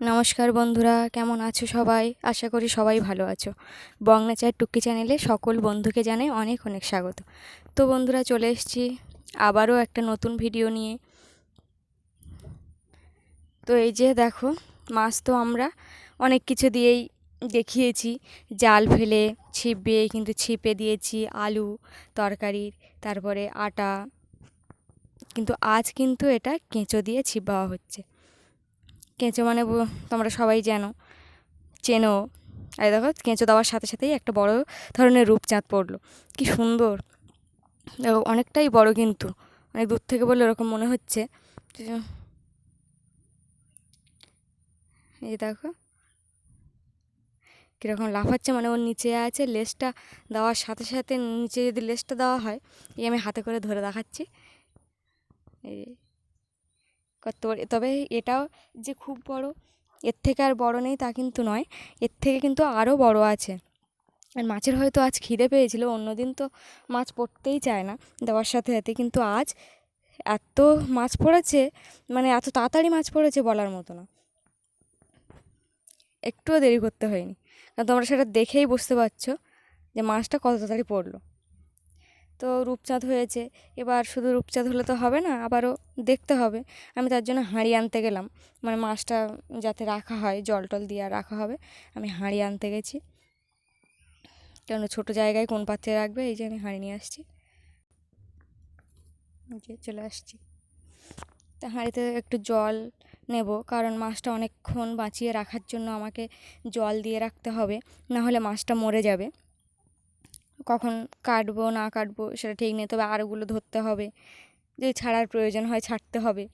নমস্কার বন্ধুরা, কেমন আছো সবাই? আশা করি সবাই ভালো আছো। বংনাচার টুকি চ্যানেলে সকল বন্ধুকে জানাই অনেক অনেক স্বাগত। তো বন্ধুরা, চলে এসেছি আবারও একটা নতুন ভিডিও নিয়ে। তো এই যে দেখো, মাছ তো আমরা অনেক কিছু দিয়েই দেখিয়েছি। জাল ফেলে, ছিপ দিয়ে কিন্তু ছিপে দিয়েছি, আলু, তরকারির, তারপরে আটা। কিন্তু আজ কিন্তু এটা কেঁচো দিয়ে ছিপ হচ্ছে। কেঁচো মানে তোমরা সবাই জানো, চেনো। এই দেখো, কেঁচো দেওয়ার সাথে সাথেই একটা বড় ধরনের রূপচাঁদ পড়ল। কি সুন্দর। দেখো, অনেকটাই বড় কিন্তু। অনেক দূর থেকে বললে ওরকম মনে হচ্ছে। এই দেখো। কীরকম লাফাচ্ছে মানে ওর নিচে আছে লেজটা দেওয়ার সাথে সাথে নিচে যদি লেসটা দেওয়া হয়, এই আমি হাতে করে ধরে দেখাচ্ছি। এই তবে এটাও যে খুব বড়, এর থেকে আর বড় নেই তা কিন্তু নয়। এর থেকে কিন্তু আরও বড় আছে। আর মাছের হয়তো আজ খিদে পেয়েছিল অন্যদিন তো মাছ পড়তেই চায় না। দেওয়ার সাথে সাথে কিন্তু আজ এত মাছ পড়েছে মানে এত তাড়াতাড়ি মাছ পড়েছে বলার মতো না। একটুও দেরি করতে হয়নি। কারণ তোমরা সেটা দেখেই বুঝতে পারছ যে মাছটা কত তাড়াতাড়ি পড়ল। তো রূপচাঁদ হয়েছে। এবার শুধু রূপচাঁদ হলে তো হবে না, আবারও দেখতে হবে। আমি তার জন্য হাঁড়ি আনতে গেলাম। মানে মাছটা যাতে রাখা হয়, জল টল দিয়ে রাখা হবে, আমি হাঁড়ি আনতে গেছি। কেন ছোটো জায়গায় কোন পাত্রে রাখবে? এই যে আমি হাঁড়ি নিয়ে আসছি। যে চলে আসছি। তা হাঁড়িতে একটু জল নেব, কারণ মাছটা অনেকক্ষণ বাঁচিয়ে রাখার জন্য আমাকে জল দিয়ে রাখতে হবে, না হলে মাছটা মরে যাবে। কখন কাটবো, না কাটবো সেটা ঠিক নেই, তবে আরগুলো ধরতে হবে। যদি ছাড়ার প্রয়োজন হয় ছাড়তে হবে।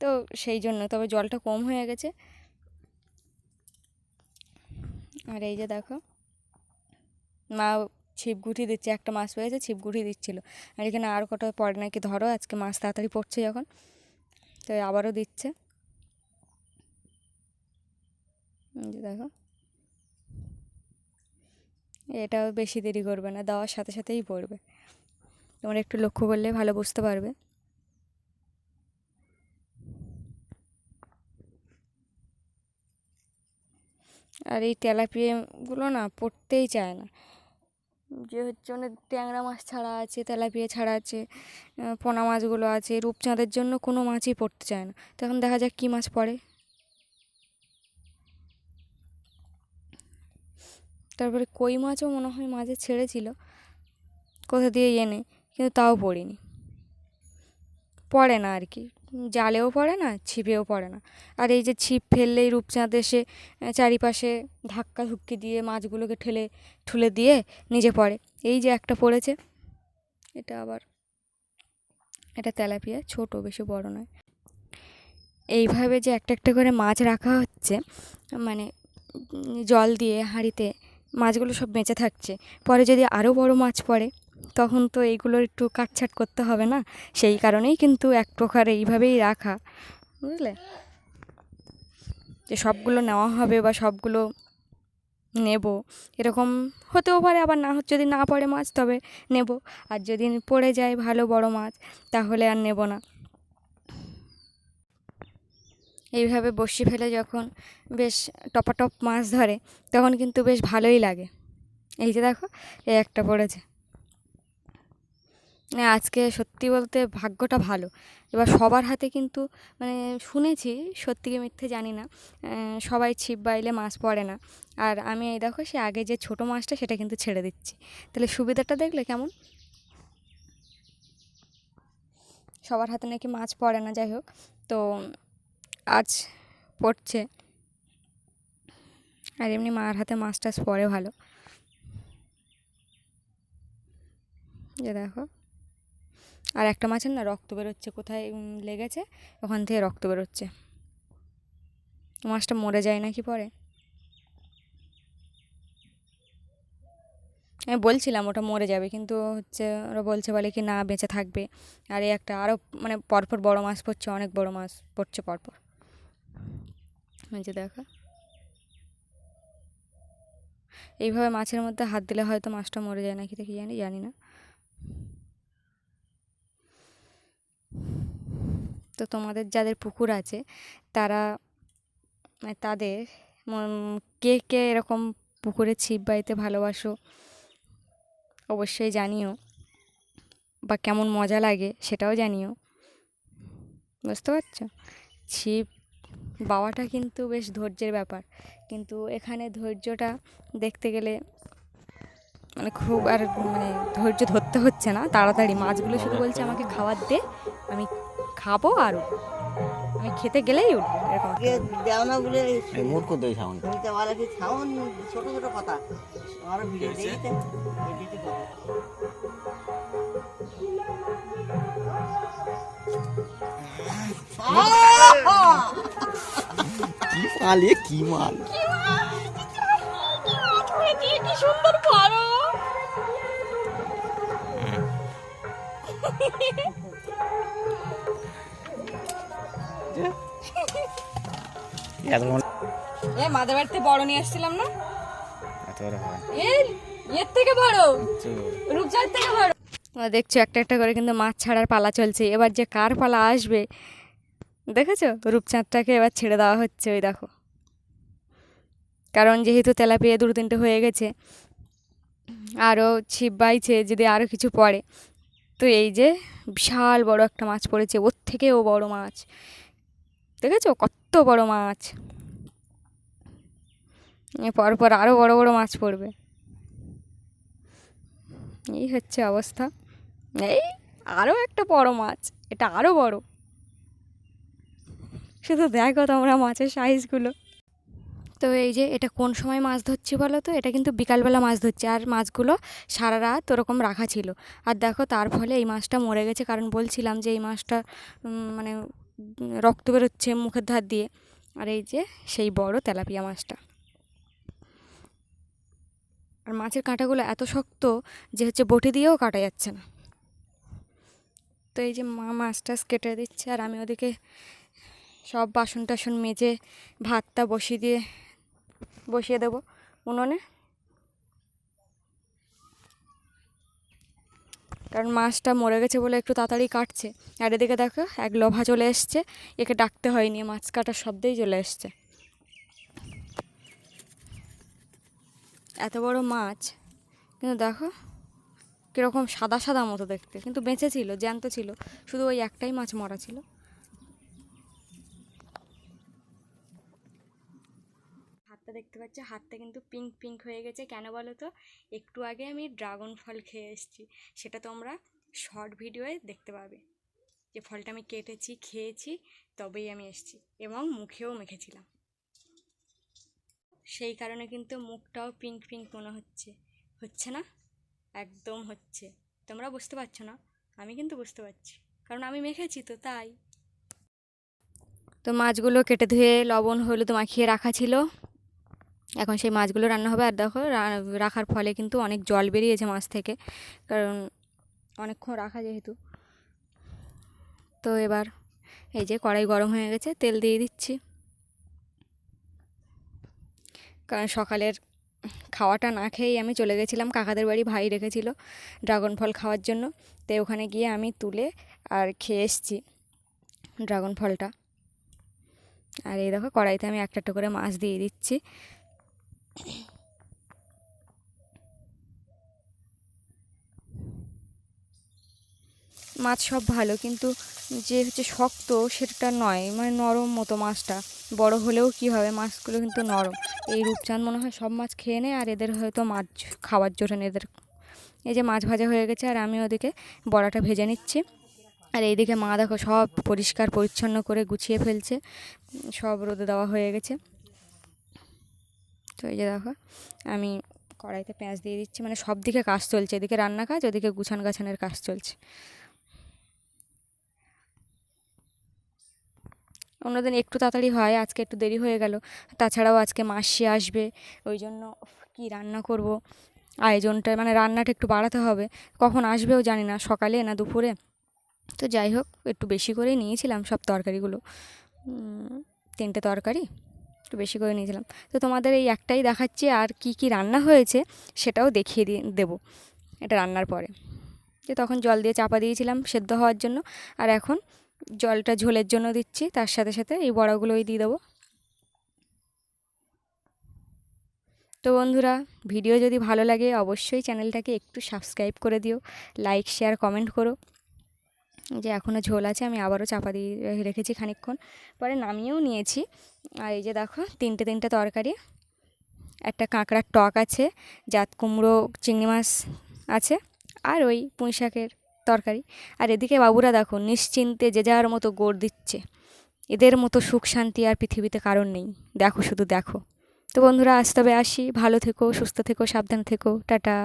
তো সেই জন্য তবে জলটা কম হয়ে গেছে। আর এই যে দেখো, মা ছিপ গুটি দিচ্ছে, একটা মাছ পেয়েছে, ছিপ গুটি দিচ্ছিল। আর এখানে আর কটা পরে নাকি ধরো, আজকে মাছ তাড়াতাড়ি পড়ছে যখন, তো আবারও দিচ্ছে। দেখো এটাও বেশি দেরি করবে না, দেওয়ার সাথে সাথেই পড়বে। তোমরা একটু লক্ষ্য করলে ভালো বুঝতে পারবে। আর এই তেলাপিয়াগুলো না পড়তেই চায় না। যে হচ্ছে অনেক ট্যাংরা মাছ ছাড়া আছে, তেলাপিয়া ছাড়া আছে পোনা মাছগুলো আছে, রূপচাঁদের জন্য কোনো মাছই পড়তে চায় না। তখন দেখা যাক কী মাছ পড়ে। তারপরে কই মাছও মনে হয় মাঝে ছেড়েছিল। কোথা দিয়ে এনে কিন্তু তাও পড়িনি। পড়ে না আর কি। জালেও পড়ে না, ছিপেও পড়ে না। আর এই যে ছিপ ফেললেই রূপচাঁদ এসে চারিপাশে ধাক্কা ধুক্কি দিয়ে মাছগুলোকে ঠেলে, ঠুলে দিয়ে নিজে পড়ে। এই যে একটা পড়েছে, এটা আবার, এটা তেলাপিয়া, ছোট, বেশি বড় নয়। এইভাবে যে একটা একটা করে মাছ রাখা হচ্ছে মানে জল দিয়ে হাঁড়িতে মাছগুলো সব বেঁচে থাকছে। পরে যদি আরও বড় মাছ পড়ে, তখন তো এইগুলোর একটু কাটছাট করতে হবে না? সেই কারণেই কিন্তু এক প্রকার এইভাবেই রাখা, বুঝলে? যে সবগুলো নেওয়া হবে বা সবগুলো নেব, এরকম হতেও পারে, আবার না যদি না পড়ে মাছ তবে নেব। আর যদি পড়ে যায় ভালো বড় মাছ, তাহলে আর নেব না। এইভাবে বড়শি ফেলে যখন বেশ টপাটপ মাছ ধরে, তখন কিন্তু বেশ ভালোই লাগে। এই যে দেখো, এই একটা পড়েছে। মানে আজকে সত্যি বলতে ভাগ্যটা ভালো। এবার সবার হাতে কিন্তু মানে শুনেছি, সত্যি কি মিথ্যে জানি না সবাই ছিপ বাইলে মাছ পড়ে না। আর আমি এই দেখো, সে আগে যে ছোটো মাছটা, সেটা কিন্তু ছেড়ে দিচ্ছি। তাহলে সুবিধাটা দেখলে কেমন? সবার হাতে নাকি মাছ পড়ে না, যাই হোক। তো আজ পড়ছে। আর এমনি মার হাতে মাছ টাছ পড়ে ভালো। যে দেখো। আর একটা মাছের না রক্ত বেরোচ্ছে, কোথায় লেগেছে? ওখান থেকে রক্ত বেরোচ্ছে। মাছটা মরে যায় নাকি পরে? আমি বলছিলাম ওটা মরে যাবে, কিন্তু হচ্ছে ওরা বলছে বলে কি না, বেঁচে থাকবে। আর এই একটা আরও মানে পরপর বড় মাছ পড়ছে, অনেক বড় মাছ পড়ছে পরপর। যে দেখা। এইভাবে মাছের মধ্যে হাত দিলে হয়তো মাছটা মরে যায় নাকি দেখি জানি জানি না। তো তোমাদের যাদের পুকুর আছে, তারা মানে তাদের কে কে এরকম পুকুরে ছিপ বাইতে ভালোবাসো, অবশ্যই জানিও। বা কেমন মজা লাগে সেটাও জানিও। বুঝতে পারছ? ছিপ বাওয়াটা কিন্তু বেশ ধৈর্যের ব্যাপার। কিন্তু এখানে ধৈর্যটা দেখতে গেলে মানে খুব আর মানে ধৈর্য ধরতে হচ্ছে না তাড়াতাড়ি। মাছগুলো শুধু বলছে আমাকে খাবার দে আমি খাব আর আমি খেতে গেলেই উঠবো। এরকম। দেও না বলে এই মূর্খ দই সাউন্ড শুনতে পারে কি সাউন্ড ছোট ছোট কথা। আরও ভিডিও দেখিতে কথা কি মাল? এ কি সুন্দর বড় এ মাদের বাড়িতে বড় নিয়ে আসছিলাম না? এর এর থেকে বড়? রূপচাঁদ থেকে বড়? দেখছ একটা একটা করে কিন্তু মাছ ছাড়ার পালা চলছে। এবার যে কার পালা আসবে দেখেছ? রূপচাঁদটাকে এবার ছেড়ে দেওয়া হচ্ছে ওই দেখো। কারণ যেহেতু তেলাপিয়া দুটো তিনটে হয়ে গেছে, আরও ছিপ বাইছে, যদি আরও কিছু পড়ে। তো এই যে বিশাল বড় একটা মাছ পড়েছে, ওর থেকেও বড় মাছ। দেখেছ? কত বড় মাছ। পরপর আরও বড় বড় মাছ পড়বে। এই হচ্ছে অবস্থা। এই আরও একটা বড় মাছ, এটা আরও বড়। শুধু দেখো তোমরা মাছের সাইজগুলো তো এই যে এটা কোন সময় মাছ ধরছি বলো তো? এটা কিন্তু বিকালবেলা মাছ ধরছি আর মাছগুলো সারা রাত ওরকম রাখা ছিল। আর দেখো তার ফলে এই মাছটা মরে গেছে কারণ বলছিলাম যে এই মাছটা মানে রক্ত বেরোচ্ছে মুখের ধার দিয়ে। আর এই যে সেই বড় তেলাপিয়া মাছটা। আর মাছের কাঁটাগুলো এত শক্ত যে হচ্ছে বটি দিয়েও কাটা যাচ্ছে না। তো এই যে মা মাছ টাছ কেটে দিচ্ছে আর আমি ওদিকে সব বাসন টাসন মেজে ভাতটা বসিয়ে দিয়ে বসিয়ে দেবো উনুনে। কারণ মাছটা মরে গেছে বলে একটু তাড়াতাড়ি কাটছে। আর এদিকে দেখো, এক লোভা চলে এসছে। একে ডাকতে হয়নি, মাছ কাটার শব্দেই চলে এসছে। এত বড় মাছ, কিন্তু দেখো, কীরকম সাদা সাদা মতো দেখতে। কিন্তু বেঁচে ছিল, জ্যান্ত ছিল। শুধু ওই একটাই মাছ মরা ছিল। দেখতে পাচ্ছি, হাতটা কিন্তু পিঙ্ক পিঙ্ক হয়ে গেছে। কেন বলো তো একটু আগে আমি ড্রাগন ফল খেয়ে এসেছি। সেটা তোমরা শর্ট ভিডিওয়ে দেখতে পাবে। যে ফলটা আমি কেটেছি, খেয়েছি, তবেই আমি এসেছি এবং মুখেও মেখেছিলাম। সেই কারণে কিন্তু মুখটাও পিঙ্ক পিঙ্ক মনে হচ্ছে। হচ্ছে না? একদম হচ্ছে। তোমরা বুঝতে পারছ না? আমি কিন্তু বুঝতে পারছি। কারণ আমি মেখেছি তো, তাই। তো মাছগুলো কেটে ধুয়ে লবণ, হলুদ মাখিয়ে রাখা ছিল। এখন সেই মাছগুলো রান্না হবে। আর দেখো রাখার ফলে কিন্তু অনেক জল বেরিয়েছে মাছ থেকে। কারণ অনেকক্ষণ রাখা যেহেতু। তো এবার এই যে কড়াই গরম হয়ে গেছে, তেল দিয়ে দিচ্ছি। কারণ সকালের খাওয়াটা না খেয়েই আমি চলে গেছিলাম। কাকাদের বাড়ি ভাই রেখেছিল ড্রাগন ফল খাওয়ার জন্য। তো ওখানে গিয়ে আমি তুলে আর খেয়ে এসেছি ড্রাগন ফলটা। আর এই দেখো, কড়াইতে আমি একটা একটা করে মাছ দিয়ে দিচ্ছি। মাছ সব ভালো, কিন্তু যে হচ্ছে শক্ত সেটা নয় মানে নরম মতো মাছটা। বড় হলেও কি হবে? মাছগুলো কিন্তু নরম। এই রূপচাঁদ মনে হয় সব মাছ খেয়ে নেয়, আর এদের হয়তো মাছ খাওয়ার জন্য এদের এই যে মাছ ভাজা হয়ে গেছে, আর আমি ওদিকে বড়াটা ভেজে নিচ্ছি। আর এইদিকে মা দেখো সব পরিষ্কার, পরিচ্ছন্ন করে গুছিয়ে ফেলছে। সব রোদে দেওয়া হয়ে গেছে। তো এই যে দেখো, আমি কড়াইতে পেঁয়াজ দিয়ে দিচ্ছি মানে সব দিকে কাজ চলছে, এদিকে রান্না কাজ, ওদিকে গুছান গাছানের কাজ চলছে। অন্যদিন একটু তাড়াতাড়ি হয়, আজকে একটু দেরি হয়ে গেল, তাছাড়াও আজকে মাসি আসবে, ওই জন্য কি রান্না করব, আয়োজনটা মানে রান্নাটা একটু বাড়াতে হবে, কখন আসবেও জানি না, সকালে না দুপুরে। তো যাই হোক, একটু বেশি করেই নিয়েছিলাম সব তরকারিগুলো। তিনটে তরকারি একটু বেশি করে নিয়েছিলাম। তো তোমাদের এই একটাই দেখাচ্ছি আর কি কি রান্না হয়েছে সেটাও দেখিয়ে দিয়ে দেবো এটা রান্নার পরে। যে তখন জল দিয়ে চাপা দিয়েছিলাম সেদ্ধ হওয়ার জন্য আর এখন জলটা ঝোলের জন্য দিচ্ছি, তার সাথে সাথে এই বড়াগুলোই দিয়ে দেবো। তো বন্ধুরা, ভিডিও যদি ভালো লাগে অবশ্যই চ্যানেলটাকে একটু সাবস্ক্রাইব করে দিও লাইক শেয়ার কমেন্ট করো। যে এখনও ঝোল আছে, আমি আবারও চাপা দিয়ে রেখেছি খানিকক্ষণ। পরে নামিয়েও নিয়েছি। আর এই যে দেখো, তিনটে তিনটে তরকারি। একটা কাঁকড়ার টক আছে, জাত কুমড়ো, চিংড়ি মাছ আছে, আর ওই পুঁই শাকের তরকারি। আর এদিকে বাবুরা দেখো, নিশ্চিন্তে যে যার মতো গোড় দিচ্ছে। এদের মতো সুখ শান্তি আর পৃথিবীতে কারণ নেই। দেখো, শুধু দেখো। তো বন্ধুরা, আজ তবে আসি। ভালো থেকো, সুস্থ থেকো, সাবধান থেকো। টাটা।